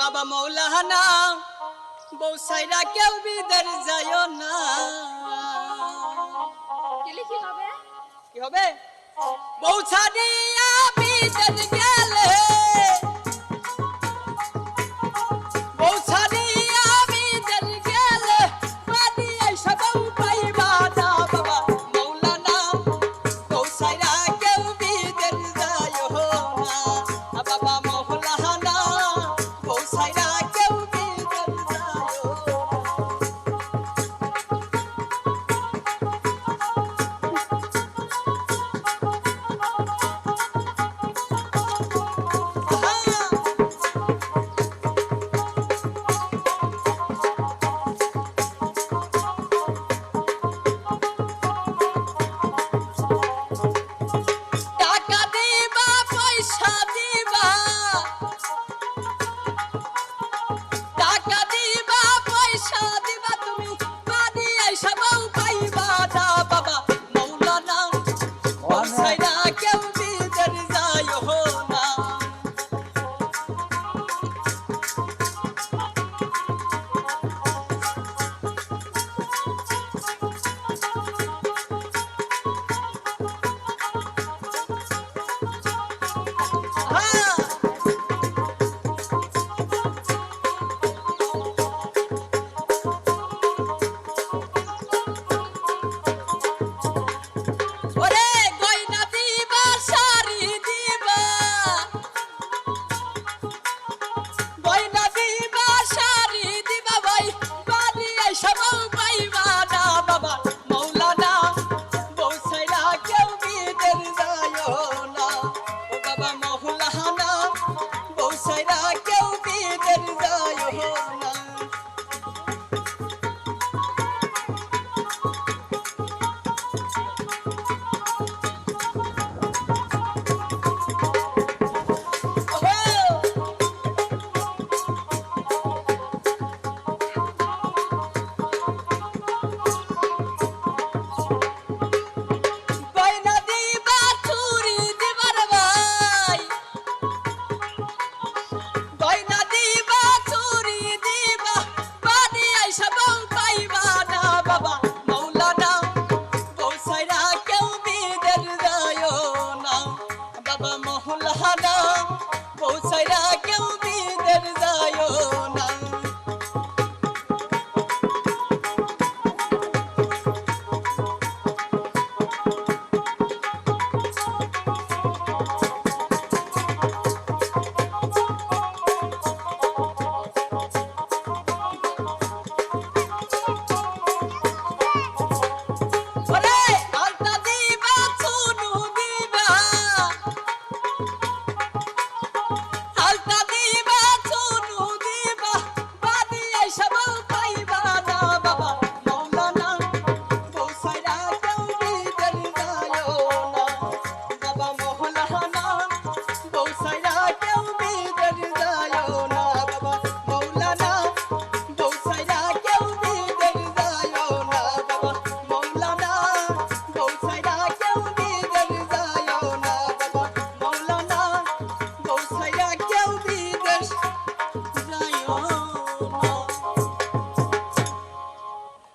বাবা মৌলানা বউ সাইরা কেউ বিদের যায় না। কি হবে? কি হবে? বউ ছাড়িয়া বিদের Isha